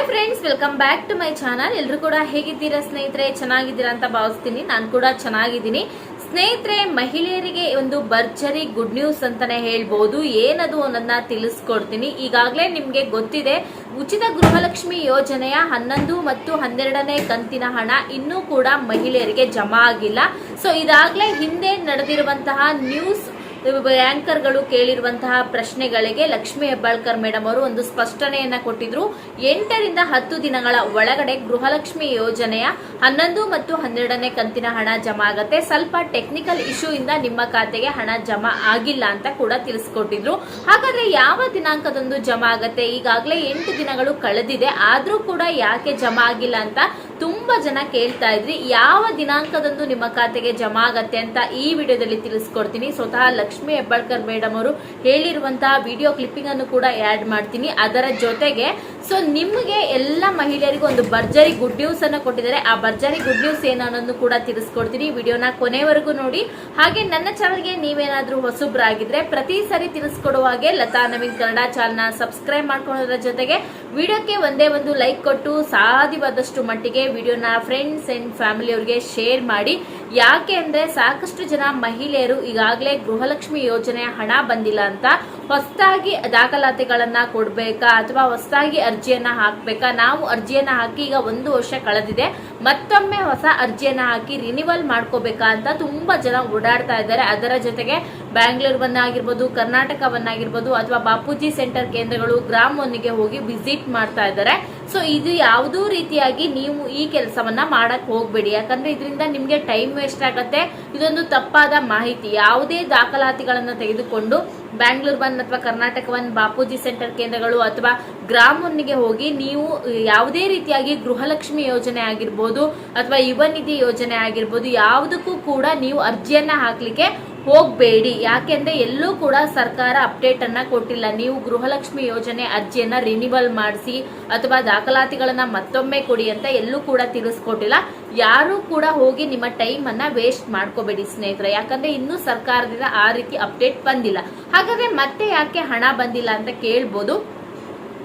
Hi friends welcome back to my channel ಎಲ್ಲರೂ ಕೂಡ ಹೇಗಿದ್ದೀರಾ ಸ್ನೇಹಿತರೆ? ಚೆನ್ನಾಗಿದ್ದೀರಾ ಅಂತ ಭಾವಿಸ್ತೀನಿ. ನಾನು ಕೂಡ ಚೆನ್ನಾಗಿದ್ದೀನಿ. ಸ್ನೇಹಿತರೆ, ಮಹಿಳೆಯರಿಗೆ ಒಂದು ಭರ್ಜರಿ ಗುಡ್ ನ್ಯೂಸ್ ಅಂತಾನೆ ಹೇಳ್ಬೋದು. ಏನದು ಅನ್ನೋದನ್ನ ತಿಳಿಸ್ಕೊಡ್ತೀನಿ. ಈಗಾಗಲೇ ನಿಮಗೆ ಗೊತ್ತಿದೆ, ಉಚಿತ ಗೃಹಲಕ್ಷ್ಮಿ ಯೋಜನೆಯ ಹನ್ನೊಂದು ಮತ್ತು ಹನ್ನೆರಡನೇ ಕಂತಿನ ಹಣ ಇನ್ನೂ ಕೂಡ ಮಹಿಳೆಯರಿಗೆ ಜಮಾ ಆಗಿಲ್ಲ. ಸೊ ಇದಾಗಲೇ ಹಿಂದೆ ನಡೆದಿರುವಂತಹ ನ್ಯೂಸ್ ಆಂಕರ್ಗಳು ಕೇಳಿರುವಂತಹ ಪ್ರಶ್ನೆಗಳಿಗೆ ಲಕ್ಷ್ಮಿ ಹೆಬ್ಬಾಳ್ಕರ್ ಮೇಡಮ್ ಅವರು ಒಂದು ಸ್ಪಷ್ಟನೆಯನ್ನ ಕೊಟ್ಟಿದ್ರು. ಎಂಟರಿಂದ ಹತ್ತು ದಿನಗಳ ಒಳಗಡೆ ಗೃಹಲಕ್ಷ್ಮಿ ಯೋಜನೆಯ ಹನ್ನೊಂದು ಮತ್ತು ಹನ್ನೆರಡನೇ ಕಂತಿನ ಹಣ ಜಮಾ ಆಗತ್ತೆ. ಸ್ವಲ್ಪ ಟೆಕ್ನಿಕಲ್ ಇಶ್ಯೂ ಇಂದ ನಿಮ್ಮ ಖಾತೆಗೆ ಹಣ ಜಮಾ ಆಗಿಲ್ಲ ಅಂತ ಕೂಡ ತಿಳಿಸ್ಕೊಟ್ಟಿದ್ರು. ಹಾಗಾದ್ರೆ ಯಾವ ದಿನಾಂಕದಂದು ಜಮಾ ಆಗತ್ತೆ? ಈಗಾಗಲೇ ಎಂಟು ದಿನಗಳು ಕಳೆದಿದೆ. ಆದ್ರೂ ಕೂಡ ಯಾಕೆ ಜಮಾ ಆಗಿಲ್ಲ ಅಂತ ತುಂಬಾ ಜನ ಕೇಳ್ತಾ ಇದ್ರಿ, ಯಾವ ದಿನಾಂಕದಂದು ನಿಮ್ಮ ಖಾತೆಗೆ ಜಮಾ ಆಗತ್ತೆ ಅಂತ ಈ ವಿಡಿಯೋದಲ್ಲಿ ತಿಳಿಸ್ಕೊಡ್ತೀನಿ. ಸ್ವತಃ ಲಕ್ಷ್ಮಿ ಹೆಬ್ಬಾಳ್ಕರ್ ಮೇಡಮ್ ಅವರು ಹೇಳಿರುವಂತಹ ವಿಡಿಯೋ ಕ್ಲಿಪ್ಪಿಂಗ್ ಅನ್ನು ಕೂಡ ಆಡ್ ಮಾಡ್ತೀನಿ. ಅದರ ಜೊತೆಗೆ, ಸೊ ನಿಮಗೆ ಎಲ್ಲ ಮಹಿಳೆಯರಿಗೂ ಒಂದು ಭರ್ಜರಿ ಗುಡ್ ನ್ಯೂಸ್ ಅನ್ನು ಕೊಟ್ಟಿದ್ದಾರೆ. ಆ ಭರ್ಜರಿ ಗುಡ್ ನ್ಯೂಸ್ ಏನು ಅನ್ನೋದನ್ನು ಕೂಡ ತಿಳಿಸ್ಕೊಡ್ತೀನಿ. ವಿಡಿಯೋನ ಕೊನೆವರೆಗೂ ನೋಡಿ. ಹಾಗೆ ನನ್ನ ಚಾನಲ್ಗೆ ನೀವೇನಾದ್ರೂ ಹೊಸಬ್ರಾಗಿದ್ರೆ ಪ್ರತಿ ಸಾರಿ ತಿಳಿಸ್ಕೊಡುವ ಹಾಗೆ ಲತಾ ನವೀನ್ ಕನ್ನಡ ಚಾನಲ್ನ ಸಬ್ಸ್ಕ್ರೈಬ್ ಮಾಡ್ಕೊಳ್ಳೋದ್ರ ಜೊತೆಗೆ ವಿಡಿಯೋಕ್ಕೆ ಒಂದೇ ಒಂದು ಲೈಕ್ ಕೊಟ್ಟು ಸಾಧ್ಯವಾದಷ್ಟು ಮಟ್ಟಿಗೆ ವಿಡಿಯೋನ ಫ್ರೆಂಡ್ಸ್ ಅಂಡ್ ಫ್ಯಾಮಿಲಿ ಅವರಿಗೆ ಶೇರ್ ಮಾಡಿ. ಯಾಕೆ ಅಂದ್ರೆ ಸಾಕಷ್ಟು ಜನ ಮಹಿಳೆಯರು ಈಗಾಗಲೇ ಗೃಹಲಕ್ಷ್ಮಿ ಯೋಜನೆ ಹಣ ಬಂದಿಲ್ಲ ಅಂತ ಹೊಸದಾಗಿ ದಾಖಲಾತಿಗಳನ್ನು ಕೊಡ್ಬೇಕಾ ಅಥವಾ ಹೊಸದಾಗಿ ಅರ್ಜಿಯನ್ನು ಹಾಕ್ಬೇಕಾ? ನಾವು ಅರ್ಜಿಯನ್ನು ಹಾಕಿ ಈಗ ಒಂದು ವರ್ಷ ಕಳೆದಿದೆ. ಮತ್ತೊಮ್ಮೆ ಹೊಸ ಅರ್ಜಿಯನ್ನು ಹಾಕಿ ರಿನಿವಲ್ ಮಾಡ್ಕೋಬೇಕಾ ಅಂತ ತುಂಬಾ ಜನ ಓಡಾಡ್ತಾ ಇದ್ದಾರೆ. ಅದರ ಜೊತೆಗೆ ಬ್ಯಾಂಗ್ಳೂರ್ವನ್ನಾಗಿರ್ಬೋದು, ಕರ್ನಾಟಕವನ್ನಾಗಿರ್ಬೋದು ಅಥವಾ ಬಾಪೂಜಿ ಸೆಂಟರ್ ಕೇಂದ್ರಗಳು, ಗ್ರಾಮವನ್ನಿಗೆ ಹೋಗಿ ವಿಸಿಟ್ ಮಾಡ್ತಾ ಇದ್ದಾರೆ. ಸೊ ಇದು ಯಾವುದೂ ರೀತಿಯಾಗಿ ನೀವು ಈ ಕೆಲಸವನ್ನ ಮಾಡಕ್ ಹೋಗ್ಬೇಡಿ. ಯಾಕಂದ್ರೆ ಇದರಿಂದ ನಿಮ್ಗೆ ಟೈಮ್ ವೇಸ್ಟ್ ಆಗತ್ತೆ. ಇದೊಂದು ತಪ್ಪಾದ ಮಾಹಿತಿ. ಯಾವುದೇ ದಾಖಲಾತಿಗಳನ್ನ ತೆಗೆದುಕೊಂಡು ಬ್ಯಾಂಗ್ಳೂರ್ ಒನ್ ಅಥವಾ ಕರ್ನಾಟಕ ಒನ್ ಬಾಪೂಜಿ ಸೆಂಟರ್ ಕೇಂದ್ರಗಳು ಅಥವಾ ಗ್ರಾಮವನ್ನಿಗೆ ಹೋಗಿ ನೀವು ಯಾವುದೇ ರೀತಿಯಾಗಿ ಗೃಹಲಕ್ಷ್ಮಿ ಯೋಜನೆ ಆಗಿರ್ಬೋದು ಅಥವಾ ಯುವ ನಿಧಿ ಯೋಜನೆ ಆಗಿರ್ಬೋದು, ಯಾವುದಕ್ಕೂ ಕೂಡ ನೀವು ಅರ್ಜಿಯನ್ನ ಹಾಕ್ಲಿಕ್ಕೆ ಹೋಗಬೇಡಿ. ಯಾಕೆಂದ್ರೆ ಎಲ್ಲೂ ಕೂಡ ಸರ್ಕಾರ ಅಪ್ಡೇಟ್ ಅನ್ನ ಕೊಟ್ಟಿಲ್ಲ. ನೀವು ಗೃಹಲಕ್ಷ್ಮಿ ಯೋಜನೆ ಅರ್ಜಿಯನ್ನ ರಿನಿವಲ್ ಮಾಡಿಸಿ ಅಥವಾ ದಾಖಲಾತಿಗಳನ್ನ ಮತ್ತೊಮ್ಮೆ ಕೊಡಿ ಅಂತ ಎಲ್ಲೂ ಕೂಡ ತಿಳಿಸ್ಕೊಟ್ಟಿಲ್ಲ. ಯಾರು ಕೂಡ ಹೋಗಿ ನಿಮ್ಮ ಟೈಮ್ ಅನ್ನ ವೇಸ್ಟ್ ಮಾಡ್ಕೋಬೇಡಿ ಸ್ನೇಹಿತರೆ. ಯಾಕಂದ್ರೆ ಇನ್ನೂ ಸರ್ಕಾರದಿಂದ ಆ ರೀತಿ ಅಪ್ಡೇಟ್ ಬಂದಿಲ್ಲ. ಹಾಗಾದ್ರೆ ಮತ್ತೆ ಯಾಕೆ ಹಣ ಬಂದಿಲ್ಲ ಅಂತ ಕೇಳ್ಬೋದು?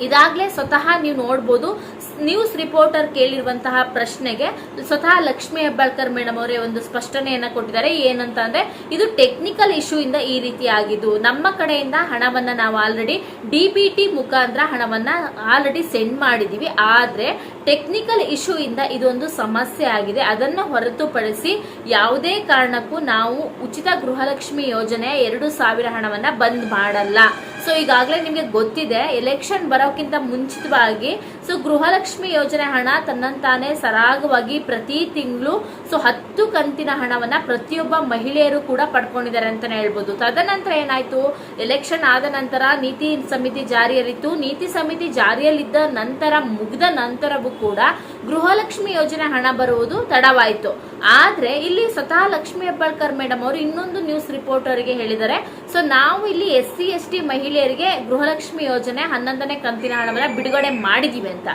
ಇದಾಗ್ಲೇ ಸ್ವತಃ ನೀವು ನೋಡ್ಬೋದು. ನ್ಯೂಸ್ ರಿಪೋರ್ಟರ್ ಕೇಳಿರುವಂತಹ ಪ್ರಶ್ನೆಗೆ ಸ್ವತಃ ಲಕ್ಷ್ಮಿ ಹೆಬ್ಬಾಳ್ಕರ್ ಮೇಡಮ್ ಅವರೇ ಒಂದು ಸ್ಪಷ್ಟನೆಯನ್ನ ಕೊಟ್ಟಿದ್ದಾರೆ. ಏನಂತ ಅಂದ್ರೆ ಇದು ಟೆಕ್ನಿಕಲ್ ಇಶ್ಯೂ ಇಂದ ಈ ರೀತಿ ಆಗಿದ್ದು, ನಮ್ಮ ಕಡೆಯಿಂದ ಹಣವನ್ನ ನಾವು ಆಲ್ರೆಡಿ ಡಿ ಬಿ ಟಿ ಮುಖಾಂತರ ಹಣವನ್ನ ಆಲ್ರೆಡಿ ಸೆಂಡ್ ಮಾಡಿದೀವಿ ಆದ್ರೆ ಟೆಕ್ನಿಕಲ್ ಇಶ್ಯೂ ಇಂದ ಇದೊಂದು ಸಮಸ್ಯೆ ಆಗಿದೆ. ಅದನ್ನ ಹೊರತುಪಡಿಸಿ ಯಾವುದೇ ಕಾರಣಕ್ಕೂ ನಾವು ಉಚಿತ ಗೃಹಲಕ್ಷ್ಮಿ ಯೋಜನೆಯ ಎರಡು ಸಾವಿರ ಹಣವನ್ನ ಬಂದ್ ಮಾಡಲ್ಲ. ಸೊ ಈಗಾಗಲೇ ನಿಮಗೆ ಗೊತ್ತಿದೆ ಎಲೆಕ್ಷನ್ ಬರೋಕ್ಕಿಂತ ಮುಂಚಿತವಾಗಿ ಸೊ ಗೃಹಲಕ್ಷ್ಮಿ ಯೋಜನೆ ಹಣ ತನ್ನಂತಾನೆ ಸರಾಗವಾಗಿ ಪ್ರತಿ ತಿಂಗಳು ಸೊ ಹತ್ತು ಕಂತಿನ ಹಣವನ್ನ ಪ್ರತಿಯೊಬ್ಬ ಮಹಿಳೆಯರು ಕೂಡ ಪಡ್ಕೊಂಡಿದ್ದಾರೆ ಅಂತಲೇ ಹೇಳ್ಬೋದು. ತದನಂತರ ಏನಾಯ್ತು? ಎಲೆಕ್ಷನ್ ಆದ ನಂತರ ನೀತಿ ಸಮಿತಿ ಜಾರಿಯಲ್ಲಿತ್ತು. ನೀತಿ ಸಮಿತಿ ಜಾರಿಯಲ್ಲಿದ್ದ ನಂತರ, ಮುಗಿದ ನಂತರವೂ ಕೂಡ ಗೃಹಲಕ್ಷ್ಮಿ ಯೋಜನೆ ಹಣ ಬರುವುದು ತಡವಾಯಿತು. ಆದ್ರೆ, ಇಲ್ಲಿ ಸ್ವತಃ ಲಕ್ಷ್ಮಿ ಹೆಬ್ಬಾಳ್ಕರ್ ಮೇಡಮ್ ಅವರು ಇನ್ನೊಂದು ನ್ಯೂಸ್ ರಿಪೋರ್ಟರ್ಗೆ ಹೇಳಿದ್ದಾರೆ. ಸೊ ನಾವು ಇಲ್ಲಿ ಎಸ್ ಸಿ ಎಸ್ ಟಿ ಮಹಿಳೆಯರಿಗೆ ಗೃಹಲಕ್ಷ್ಮಿ ಯೋಜನೆ ಹನ್ನೊಂದನೇ ಕಂತಿನ ಹಣವನ್ನು ಬಿಡುಗಡೆ ಮಾಡಿದೀವಿ ಅಂತ.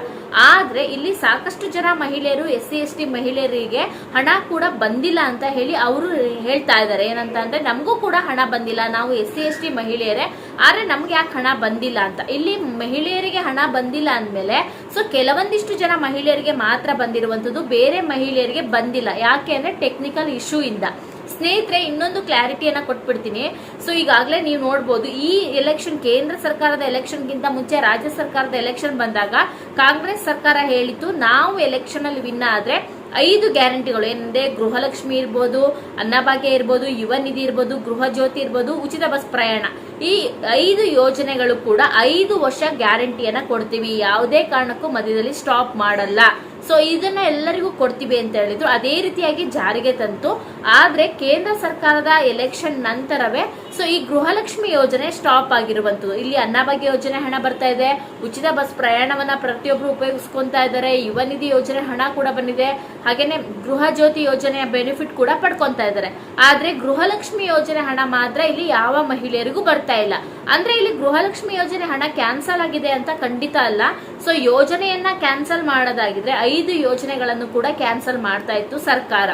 ಆದ್ರೆ ಇಲ್ಲಿ ಸಾಕಷ್ಟು ಜನ ಮಹಿಳೆಯರು ಎಸ್ ಸಿ ಎಸ್ ಟಿ ಮಹಿಳೆಯರಿಗೆ ಹಣ ಕೂಡ ಬಂದಿಲ್ಲ ಅಂತ ಹೇಳಿ ಅವರು ಹೇಳ್ತಾ ಇದ್ದಾರೆ. ಏನಂತ ಅಂದ್ರೆ ನಮಗೂ ಕೂಡ ಹಣ ಬಂದಿಲ್ಲ. ನಾವು ಎಸ್ ಸಿ ಎಸ್ ಟಿ ಮಹಿಳೆಯರೇ, ಆದ್ರೆ ನಮ್ಗೆ ಯಾಕೆ ಹಣ ಬಂದಿಲ್ಲ ಅಂತ. ಇಲ್ಲಿ ಮಹಿಳೆಯರಿಗೆ ಹಣ ಬಂದಿಲ್ಲ ಅಂದಮೇಲೆ ಸೊ ಕೆಲವೊಂದಿಷ್ಟು ಜನ ಮಹಿಳೆಯರಿಗೆ ಮಾತ್ರ ಬಂದಿರುವಂತದ್ದು ಬೇರೆ ಮಹಿಳೆಯರಿಗೆ ಬಂದಿಲ್ಲ. ಯಾಕೆ ಅಂದ್ರೆ ಟೆಕ್ನಿಕಲ್ ಇಶ್ಯೂ ಇಂದ. ಸ್ನೇಹಿತರೆ, ಇನ್ನೊಂದು ಕ್ಲಾರಿಟಿಯನ್ನು ಕೊಟ್ಬಿಡ್ತೀನಿ. ಸೊ ಈಗಾಗಲೇ ನೀವು ನೋಡ್ಬೋದು, ಈ ಎಲೆಕ್ಷನ್ ಕೇಂದ್ರ ಸರ್ಕಾರದ ಎಲೆಕ್ಷನ್ಗಿಂತ ಮುಂಚೆ ರಾಜ್ಯ ಸರ್ಕಾರದ ಎಲೆಕ್ಷನ್ ಬಂದಾಗ ಕಾಂಗ್ರೆಸ್ ಸರ್ಕಾರ ಹೇಳಿತ್ತು, ನಾವು ಎಲೆಕ್ಷನ್ ಅಲ್ಲಿ ವಿನ್ ಆದ್ರೆ ಐದು ಗ್ಯಾರಂಟಿಗಳು ಏನಂದ್ರೆ ಗೃಹಲಕ್ಷ್ಮಿ ಇರ್ಬೋದು ಅನ್ನಭಾಗ್ಯ ಇರ್ಬೋದು, ಯುವ ನಿಧಿ ಇರ್ಬೋದು, ಗೃಹ ಜ್ಯೋತಿ ಇರ್ಬೋದು, ಉಚಿತ ಬಸ್ ಪ್ರಯಾಣ. ಈ ಐದು ಯೋಜನೆಗಳು ಕೂಡ ಐದು ವರ್ಷ ಗ್ಯಾರಂಟಿಯನ್ನ ಕೊಡ್ತೀವಿ. ಯಾವುದೇ ಕಾರಣಕ್ಕೂ ಮಧ್ಯದಲ್ಲಿ ಸ್ಟಾಪ್ ಮಾಡಲ್ಲ. ಸೊ ಇದನ್ನ ಎಲ್ಲರಿಗೂ ಕೊಡ್ತೀವಿ ಅಂತ ಹೇಳಿದ್ರು. ಅದೇ ರೀತಿಯಾಗಿ ಜಾರಿಗೆ ತಂತು. ಆದ್ರೆ ಕೇಂದ್ರ ಸರ್ಕಾರದ ಎಲೆಕ್ಷನ್ ನಂತರವೇ ಸೊ ಈ ಗೃಹಲಕ್ಷ್ಮಿ ಯೋಜನೆ ಸ್ಟಾಪ್ ಆಗಿರುವಂತದ್ದು ಇಲ್ಲಿ ಅನ್ನಭಾಗ್ಯ ಯೋಜನೆ ಹಣ ಬರ್ತಾ ಇದೆ. ಉಚಿತ ಬಸ್ ಪ್ರಯಾಣವನ್ನ ಪ್ರತಿಯೊಬ್ರು ಉಪಯೋಗಿಸ್ಕೊಂತಾ ಇದ್ದಾರೆ. ಯುವ ನಿಧಿ ಯೋಜನೆ ಹಣ ಕೂಡ ಬಂದಿದೆ. ಹಾಗೇನೆ ಗೃಹ ಜ್ಯೋತಿ ಯೋಜನೆಯ ಬೆನಿಫಿಟ್ ಕೂಡ ಪಡ್ಕೊಂತಾ ಇದ್ದಾರೆ. ಆದ್ರೆ ಗೃಹಲಕ್ಷ್ಮಿ ಯೋಜನೆ ಹಣ ಮಾತ್ರ ಇಲ್ಲಿ ಯಾವ ಮಹಿಳೆಯರಿಗೂ ಬರ್ತಾ ಇಲ್ಲ. ಅಂದ್ರೆ ಇಲ್ಲಿ ಗೃಹಲಕ್ಷ್ಮಿ ಯೋಜನೆ ಹಣ ಕ್ಯಾನ್ಸಲ್ ಆಗಿದೆ ಅಂತ ಖಂಡಿತ ಅಲ್ಲ. ಸೊ ಯೋಜನೆಯನ್ನ ಕ್ಯಾನ್ಸಲ್ ಮಾಡೋದಾಗಿದ್ರೆ ಐದು ಯೋಜನೆಗಳನ್ನು ಕೂಡ ಕ್ಯಾನ್ಸಲ್ ಮಾಡ್ತಾ ಇತ್ತು ಸರ್ಕಾರ.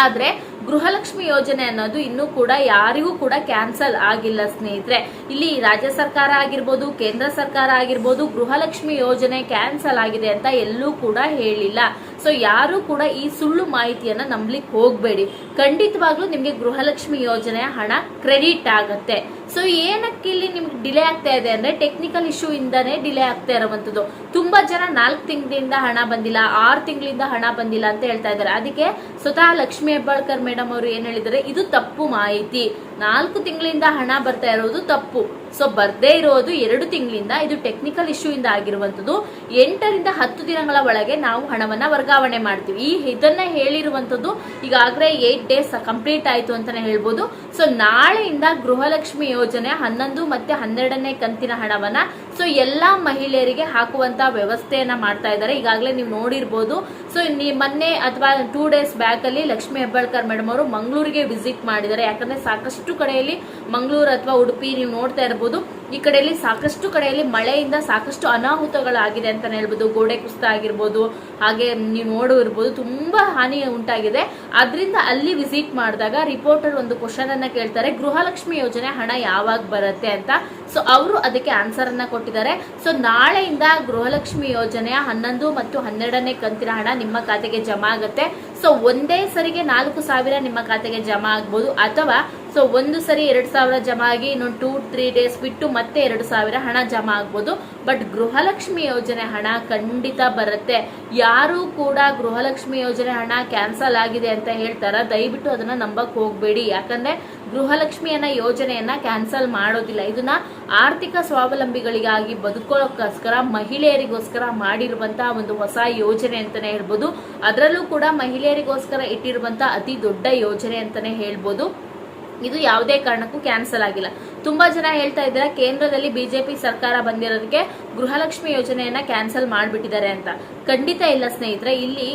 ಆದ್ರೆ ಗೃಹಲಕ್ಷ್ಮಿ ಯೋಜನೆ ಅನ್ನೋದು ಇನ್ನೂ ಕೂಡ ಯಾರಿಗೂ ಕೂಡ ಕ್ಯಾನ್ಸಲ್ ಆಗಿಲ್ಲ ಸ್ನೇಹಿತರೆ. ಇಲ್ಲಿ ರಾಜ್ಯ ಸರ್ಕಾರ ಆಗಿರ್ಬೋದು, ಕೇಂದ್ರ ಸರ್ಕಾರ ಆಗಿರ್ಬೋದು ಗೃಹಲಕ್ಷ್ಮಿ ಯೋಜನೆ ಕ್ಯಾನ್ಸಲ್ ಆಗಿದೆ ಅಂತ ಎಲ್ಲೂ ಕೂಡ ಹೇಳಿಲ್ಲ. ಸೊ ಯಾರು ಕೂಡ ಈ ಸುಳ್ಳು ಮಾಹಿತಿಯನ್ನ ನಂಬಲಿಕ್ಕೆ ಹೋಗಬೇಡಿ. ಖಂಡಿತವಾಗ್ಲೂ ನಿಮಗೆ ಗೃಹಲಕ್ಷ್ಮಿ ಯೋಜನೆಯ ಹಣ ಕ್ರೆಡಿಟ್ ಆಗುತ್ತೆ. ಸೊ ಏನಕ್ಕೆ ಇಲ್ಲಿ ನಿಮ್ಗೆ ಡಿಲೇ ಆಗ್ತಾ ಇದೆ ಅಂದ್ರೆ ಟೆಕ್ನಿಕಲ್ ಇಶ್ಯೂ ಇಂದಾನೇ ಡಿಲೇ ಆಗ್ತಾ ಇರುವಂತದ್ದು. ತುಂಬಾ ಜನ ನಾಲ್ಕು ತಿಂಗಳಿಂದ ಹಣ ಬಂದಿಲ್ಲ, ಆರು ತಿಂಗಳಿಂದ ಹಣ ಬಂದಿಲ್ಲ ಅಂತ ಹೇಳ್ತಾ ಇದ್ದಾರೆ. ಅದಕ್ಕೆ ಸ್ವತಃ ಲಕ್ಷ್ಮಿ ಹೆಬ್ಬಾಳ್ಕರ್ ಮೇಡಮ್ ಅವರು ಏನ್ ಹೇಳಿದ್ದಾರೆ? ಇದು ತಪ್ಪು ಮಾಹಿತಿ. ನಾಲ್ಕು ತಿಂಗಳಿಂದ ಹಣ ಬರ್ತಾ ಇರೋದು ತಪ್ಪು. ಸೊ ಬರ್ದೇ ಇರೋದು ಎರಡು ತಿಂಗಳಿಂದ ಇದು ಟೆಕ್ನಿಕಲ್ ಇಶ್ಯೂ ಇಂದ ಆಗಿರುವಂತದ್ದು ಎಂಟರಿಂದ ಹತ್ತು ದಿನಗಳ ಒಳಗೆ ನಾವು ಹಣವನ್ನ ವರ್ಗಾವಣೆ ಮಾಡ್ತೀವಿ. ಈ ಇದನ್ನ ಹೇಳಿರುವಂತದ್ದು ಈಗಾಗಲೇ ಏಟ್ ಡೇಸ್ ಕಂಪ್ಲೀಟ್ ಆಯ್ತು ಅಂತಾನೆ ಹೇಳ್ಬೋದು. ಸೊ ನಾಳೆಯಿಂದ ಗೃಹಲಕ್ಷ್ಮಿ ಯೋಜನೆ ಹನ್ನೊಂದು ಮತ್ತೆ ಹನ್ನೆರಡನೇ ಕಂತಿನ ಹಣವನ್ನ ಸೊ ಎಲ್ಲಾ ಮಹಿಳೆಯರಿಗೆ ಹಾಕುವಂತ ವ್ಯವಸ್ಥೆಯನ್ನ ಮಾಡ್ತಾ ಇದ್ದಾರೆ. ಈಗಾಗಲೇ ನೀವು ನೋಡಿರ್ಬೋದು. ಸೊ ಮೊನ್ನೆ ಅಥವಾ ಟೂ ಡೇಸ್ ಬ್ಯಾಕ್ ಅಲ್ಲಿ ಲಕ್ಷ್ಮಿ ಹೆಬ್ಬಾಳ್ಕರ್ ಮೇಡಮ್ ಅವರು ಮಂಗಳೂರಿಗೆ ವಿಸಿಟ್ ಮಾಡಿದ್ದಾರೆ. ಯಾಕಂದ್ರೆ ಸಾಕಷ್ಟು ಕಡೆಯಲ್ಲಿ ಮಂಗಳೂರು ಅಥವಾ ಉಡುಪಿ ನೀವು ನೋಡ್ತಾ ಇರಬಹುದು ಈ ಕಡೆಯಲ್ಲಿ ಸಾಕಷ್ಟು ಕಡೆಯಲ್ಲಿ ಮಳೆಯಿಂದ ಸಾಕಷ್ಟು ಅನಾಹುತಗಳಾಗಿದೆ ಅಂತಾನೆ ಹೇಳ್ಬೋದು. ಗೋಡೆ ಕುಸಿತ ಆಗಿರ್ಬೋದು ಹಾಗೆ ನೀವು ನೋಡು ಇರ್ಬೋದು, ತುಂಬಾ ಹಾನಿ ಉಂಟಾಗಿದೆ. ಅದರಿಂದ ಅಲ್ಲಿ ವಿಸಿಟ್ ಮಾಡಿದಾಗ ರಿಪೋರ್ಟರ್ ಒಂದು ಕ್ವಶನ್ ಅನ್ನ ಕೇಳ್ತಾರೆ, ಗೃಹಲಕ್ಷ್ಮಿ ಯೋಜನೆ ಹಣ ಯಾವಾಗ ಬರುತ್ತೆ ಅಂತ. ಸೊ ಅವರು ಅದಕ್ಕೆ ಆನ್ಸರ್ ಅನ್ನ ಕೊಟ್ಟಿದ್ದಾರೆ. ಸೊ ನಾಳೆಯಿಂದ ಗೃಹಲಕ್ಷ್ಮಿ ಯೋಜನೆಯ ಹನ್ನೊಂದು ಮತ್ತು ಹನ್ನೆರಡನೇ ಕಂತಿನ ಹಣ ನಿಮ್ಮ ಖಾತೆಗೆ ಜಮಾ ಆಗುತ್ತೆ. ಸೊ ಒಂದೇ ಸರಿಗೆ ನಾಲ್ಕು ಸಾವಿರ ನಿಮ್ಮ ಖಾತೆಗೆ ಜಮಾ ಆಗ್ಬೋದು. ಅಥವಾ ಸೊ ಒಂದು ಸರಿ ಎರಡ್ ಸಾವಿರ ಜಮಾ ಆಗಿ ಇನ್ನೊಂದು ಟೂ ತ್ರೀ ಡೇಸ್ ಬಿಟ್ಟು ಎರಡು ಸಾವಿರ ಹಣ ಜಮಾ ಆಗ್ಬೋದು. ಬಟ್ ಗೃಹಲಕ್ಷ್ಮಿ ಯೋಜನೆ ಹಣ ಖಂಡಿತ ಬರುತ್ತೆ. ಯಾರು ಕೂಡ ಗೃಹಲಕ್ಷ್ಮಿ ಯೋಜನೆ ಹಣ ಕ್ಯಾನ್ಸಲ್ ಆಗಿದೆ ಅಂತ ಹೇಳ್ತಾರ. ದಯವಿಟ್ಟು ಅದನ್ನ ನಂಬಕ್ ಹೋಗ್ಬೇಡಿ. ಯಾಕಂದ್ರೆ ಗೃಹಲಕ್ಷ್ಮಿಯನ್ನ ಯೋಜನೆಯನ್ನ ಕ್ಯಾನ್ಸಲ್ ಮಾಡೋದಿಲ್ಲ. ಇದನ್ನ ಆರ್ಥಿಕ ಸ್ವಾವಲಂಬಿಗಳಿಗಾಗಿ ಬದುಕೋಕ್ಕೋಸ್ಕರ ಮಹಿಳೆಯರಿಗೋಸ್ಕರ ಮಾಡಿರುವಂತಹ ಒಂದು ಹೊಸ ಯೋಜನೆ ಅಂತಾನೆ ಹೇಳ್ಬೋದು. ಅದರಲ್ಲೂ ಕೂಡ ಮಹಿಳೆಯರಿಗೋಸ್ಕರ ಇಟ್ಟಿರುವಂತಹ ಅತಿ ದೊಡ್ಡ ಯೋಜನೆ ಅಂತಾನೆ ಹೇಳ್ಬೋದು. ಇದು ಯಾವುದೇ ಕಾರಣಕ್ಕೂ ಕ್ಯಾನ್ಸಲ್ ಆಗಿಲ್ಲ. ತುಂಬಾ ಜನ ಹೇಳ್ತಾ ಇದ್ದಾರೆ, ಕೇಂದ್ರದಲ್ಲಿ ಬಿಜೆಪಿ ಸರ್ಕಾರ ಬಂದಿರೋದಕ್ಕೆ ಗೃಹಲಕ್ಷ್ಮಿ ಯೋಜನೆಯನ್ನ ಕ್ಯಾನ್ಸಲ್ ಮಾಡಿಬಿಟ್ಟಿದ್ದಾರೆ ಅಂತ. ಖಂಡಿತ ಇಲ್ಲ ಸ್ನೇಹಿತರೆ, ಇಲ್ಲಿ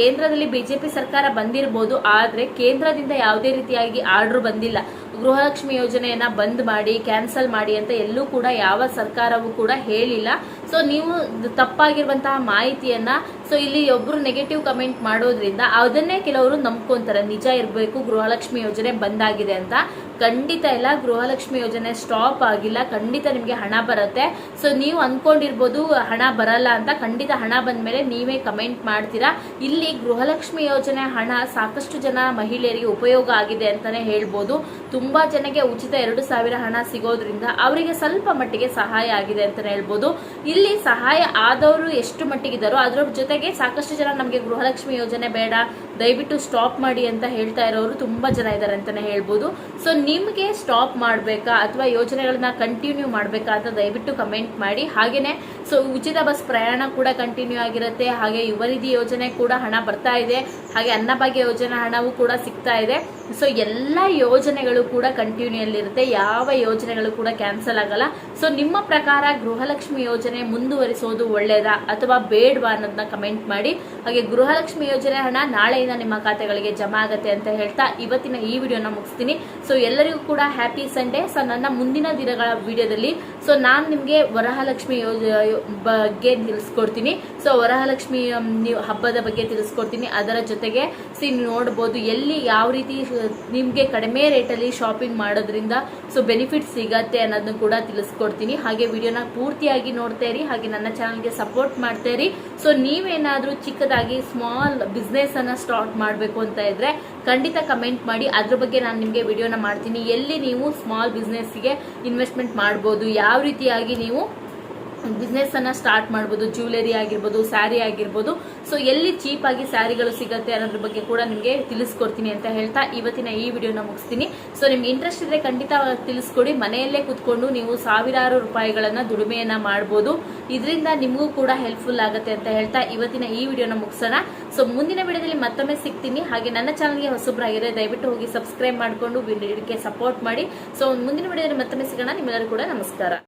ಕೇಂದ್ರದಲ್ಲಿ ಬಿಜೆಪಿ ಸರ್ಕಾರ ಬಂದಿರಬಹುದು ಆದ್ರೆ ಕೇಂದ್ರದಿಂದ ಯಾವುದೇ ರೀತಿಯಾಗಿ ಆರ್ಡರ್ ಬಂದಿಲ್ಲ. ಗೃಹಲಕ್ಷ್ಮಿ ಯೋಜನೆಯನ್ನ ಬಂದ್ ಮಾಡಿ ಕ್ಯಾನ್ಸಲ್ ಮಾಡಿ ಅಂತ ಎಲ್ಲೂ ಕೂಡ ಯಾವ ಸರ್ಕಾರವೂ ಕೂಡ ಹೇಳಿಲ್ಲ. ಸೊ ನೀವು ತಪ್ಪಾಗಿರುವಂತಹ ಮಾಹಿತಿಯನ್ನ ಸೊ ಇಲ್ಲಿ ಒಬ್ರು ನೆಗೆಟಿವ್ ಕಮೆಂಟ್ ಮಾಡೋದ್ರಿಂದ ಅದನ್ನೇ ಕೆಲವರು ನಂಬ್ಕೊಂತಾರೆ. ನಿಜ ಇರಬೇಕು, ಗೃಹಲಕ್ಷ್ಮಿ ಯೋಜನೆ ಬಂದಾಗಿದೆ ಅಂತ. ಖಂಡಿತ ಇಲ್ಲ, ಗೃಹಲಕ್ಷ್ಮಿ ಯೋಜನೆ ಸ್ಟಾಪ್ ಆಗಿಲ್ಲ. ಖಂಡಿತ ನಿಮಗೆ ಹಣ ಬರುತ್ತೆ. ಸೊ ನೀವು ಅಂದ್ಕೊಂಡಿರ್ಬೋದು ಹಣ ಬರಲ್ಲ ಅಂತ. ಖಂಡಿತ ಹಣ ಬಂದ ಮೇಲೆ ನೀವೇ ಕಮೆಂಟ್ ಮಾಡ್ತೀರಾ? ಇಲ್ಲಿ ಗೃಹಲಕ್ಷ್ಮಿ ಯೋಜನೆ ಹಣ ಸಾಕಷ್ಟು ಜನ ಮಹಿಳೆಯರಿಗೆ ಉಪಯೋಗ ಆಗಿದೆ ಅಂತಾನೆ ಹೇಳ್ಬೋದು. ತುಂಬಾ ಜನಕ್ಕೆ ಉಚಿತ ಎರಡು ಸಾವಿರ ಹಣ ಸಿಗೋದ್ರಿಂದ ಅವರಿಗೆ ಸ್ವಲ್ಪ ಮಟ್ಟಿಗೆ ಸಹಾಯ ಆಗಿದೆ ಅಂತಾನೆ ಹೇಳ್ಬೋದು. ಇಲ್ಲಿ ಸಹಾಯ ಆದವರು ಎಷ್ಟು ಮಟ್ಟಿಗಿದ್ದಾರೋ, ಅದರ ಜೊತೆಗೆ ಸಾಕಷ್ಟು ಜನ ನಮಗೆ ಗೃಹಲಕ್ಷ್ಮಿ ಯೋಜನೆ ಬೇಡ ದಯವಿಟ್ಟು ಸ್ಟಾಪ್ ಮಾಡಿ ಅಂತ ಹೇಳ್ತಾ ಇರೋರು ತುಂಬಾ ಜನ ಇದ್ದಾರೆ ಅಂತಲೇ ಹೇಳ್ಬೋದು. ಸೊ ನಿಮಗೆ ಸ್ಟಾಪ್ ಮಾಡಬೇಕಾ ಅಥವಾ ಯೋಜನೆಗಳನ್ನ ಕಂಟಿನ್ಯೂ ಮಾಡಬೇಕಾ ಅಂತ ದಯವಿಟ್ಟು ಕಮೆಂಟ್ ಮಾಡಿ. ಹಾಗೇನೆ ಸೊ ಉಚಿತ ಬಸ್ ಪ್ರಯಾಣ ಕೂಡ ಕಂಟಿನ್ಯೂ ಆಗಿರುತ್ತೆ. ಹಾಗೆ ಯುವ ನಿಧಿ ಯೋಜನೆ ಕೂಡ ಹಣ ಬರ್ತಾ ಇದೆ. ಹಾಗೆ ಅನ್ನಭಾಗ್ಯ ಯೋಜನೆ ಹಣವೂ ಕೂಡ ಸಿಗ್ತಾ ಇದೆ. ಸೊ ಎಲ್ಲ ಯೋಜನೆಗಳು ಕೂಡ ಕಂಟಿನ್ಯೂ ಇರುತ್ತೆ ಯಾವ ಯೋಜನೆಗಳು ಕೂಡ ಕ್ಯಾನ್ಸಲ್ ಆಗಲ್ಲ. ಸೊ ನಿಮ್ಮ ಪ್ರಕಾರ ಗೃಹಲಕ್ಷ್ಮಿ ಯೋಜನೆ ಮುಂದುವರಿಸೋದು ಒಳ್ಳೇದಾ ಅಥವಾ ಬೇಡವಾ ಅನ್ನೋದನ್ನ ಕಮೆಂಟ್ ಮಾಡಿ. ಹಾಗೆ ಗೃಹಲಕ್ಷ್ಮಿ ಯೋಜನೆ ಹಣ ನಾಳೆಯಿಂದ ನಿಮ್ಮ ಖಾತೆಗಳಿಗೆ ಜಮಾ ಆಗುತ್ತೆ ಅಂತ ಹೇಳ್ತಾ ಇವತ್ತಿನ ಈ ವಿಡಿಯೋನ ಮುಗಿಸ್ತೀನಿ. ಸೊ ಎಲ್ಲರಿಗೂ ಕೂಡ ಹ್ಯಾಪಿ ಸಂಡೇ ಸೊ ನನ್ನ ಮುಂದಿನ ದಿನಗಳ ವಿಡಿಯೋದಲ್ಲಿ ಸೊ ನಾನು ನಿಮಗೆ ವರಹಲಕ್ಷ್ಮಿ ಬಗ್ಗೆ ತಿಳಿಸ್ಕೊಡ್ತೀನಿ. ಸೊ ವರಹಲಕ್ಷ್ಮಿ ಹಬ್ಬದ ಬಗ್ಗೆ ತಿಳಿಸ್ಕೊಡ್ತೀನಿ. ಅದರ ಜೊತೆಗೆ ಸಿ ನೋಡ್ಬೋದು ಎಲ್ಲಿ ಯಾವ ರೀತಿ, ನಿಮಗೆ ಕಡಿಮೆ ರೇಟಲ್ಲಿ ಶಾಪಿಂಗ್ ಮಾಡೋದ್ರಿಂದ ಸೊ ಬೆನಿಫಿಟ್ ಸಿಗತ್ತೆ ಅನ್ನೋದನ್ನು ಕೂಡ ತಿಳಿಸ್ಕೊಡ್ತೀನಿ. ಹಾಗೆ ವಿಡಿಯೋನ ಪೂರ್ತಿಯಾಗಿ ನೋಡ್ತಾ ಇರಿ. ಹಾಗೆ ನನ್ನ ಚಾನಲ್ಗೆ ಸಪೋರ್ಟ್ ಮಾಡ್ತಾ ಇರಿ. ಸೊ ನೀವೇನಾದರೂ ಚಿಕ್ಕದಾಗಿ ಸ್ಮಾಲ್ ಬಿಸ್ನೆಸ್ ಅನ್ನ ಸ್ಟಾರ್ಟ್ ಮಾಡಬೇಕು ಅಂತ ಇದ್ರೆ ಖಂಡಿತ ಕಮೆಂಟ್ ಮಾಡಿ. ಅದ್ರ ಬಗ್ಗೆ ನಾನು ನಿಮಗೆ ವಿಡಿಯೋನ ಮಾಡ್ತೀನಿ. ಎಲ್ಲಿ ನೀವು ಸ್ಮಾಲ್ ಬಿಸ್ನೆಸ್ಗೆ ಇನ್ವೆಸ್ಟ್ಮೆಂಟ್ ಮಾಡ್ಬೋದು, ಯಾವ ರೀತಿಯಾಗಿ ನೀವು ಬಿಸ್ನೆಸ್ ಅನ್ನ ಸ್ಟಾರ್ಟ್ ಮಾಡ್ಬೋದು ಜ್ಯುವೆಲರಿ ಆಗಿರ್ಬೋದು ಸ್ಯಾರಿ ಆಗಿರ್ಬೋದು. ಸೊ ಎಲ್ಲಿ ಚೀಪಾಗಿ ಸ್ಯಾರಿಗಳು ಸಿಗುತ್ತೆ ಅನ್ನೋದ್ರ ಬಗ್ಗೆ ಕೂಡ ನಿಮಗೆ ತಿಳಿಸ್ಕೊಡ್ತೀನಿ ಅಂತ ಹೇಳ್ತಾ ಇವತ್ತಿನ ಈ ವಿಡಿಯೋನ ಮುಗಿಸ್ತೀನಿ. ಸೊ ನಿಮ್ಗೆ ಇಂಟ್ರೆಸ್ಟ್ ಇದ್ರೆ ಖಂಡಿತ ತಿಳಿಸ್ಕೊಡಿ. ಮನೆಯಲ್ಲೇ ಕುತ್ಕೊಂಡು ನೀವು ಸಾವಿರಾರು ರೂಪಾಯಿಗಳನ್ನು ದುಡಿಮೆಯನ್ನ ಮಾಡ್ಬೋದು. ಇದರಿಂದ ನಿಮಗೂ ಕೂಡ ಹೆಲ್ಪ್ಫುಲ್ ಆಗುತ್ತೆ ಅಂತ ಹೇಳ್ತಾ ಇವತ್ತಿನ ಈ ವಿಡಿಯೋನ ಮುಗಿಸೋಣ. ಸೊ ಮುಂದಿನ ವಿಡಿಯೋದಲ್ಲಿ ಮತ್ತೊಮ್ಮೆ ಸಿಗ್ತೀನಿ. ಹಾಗೆ ನನ್ನ ಚಾನಲ್ಗೆ ಹೊಸಬ್ರಾಗಿದ್ರೆ ದಯವಿಟ್ಟು ಹೋಗಿ ಸಬ್ಸ್ಕ್ರೈಬ್ ಮಾಡಿಕೊಂಡು ವಿಡಿಯೋಕ್ಕೆ ಸಪೋರ್ಟ್ ಮಾಡಿ. ಸೊ ಮುಂದಿನ ವಿಡಿಯೋದಲ್ಲಿ ಮತ್ತೊಮ್ಮೆ ಸಿಗೋಣ. ನಿಮ್ಮೆಲ್ಲರೂ ಕೂಡ ನಮಸ್ಕಾರ.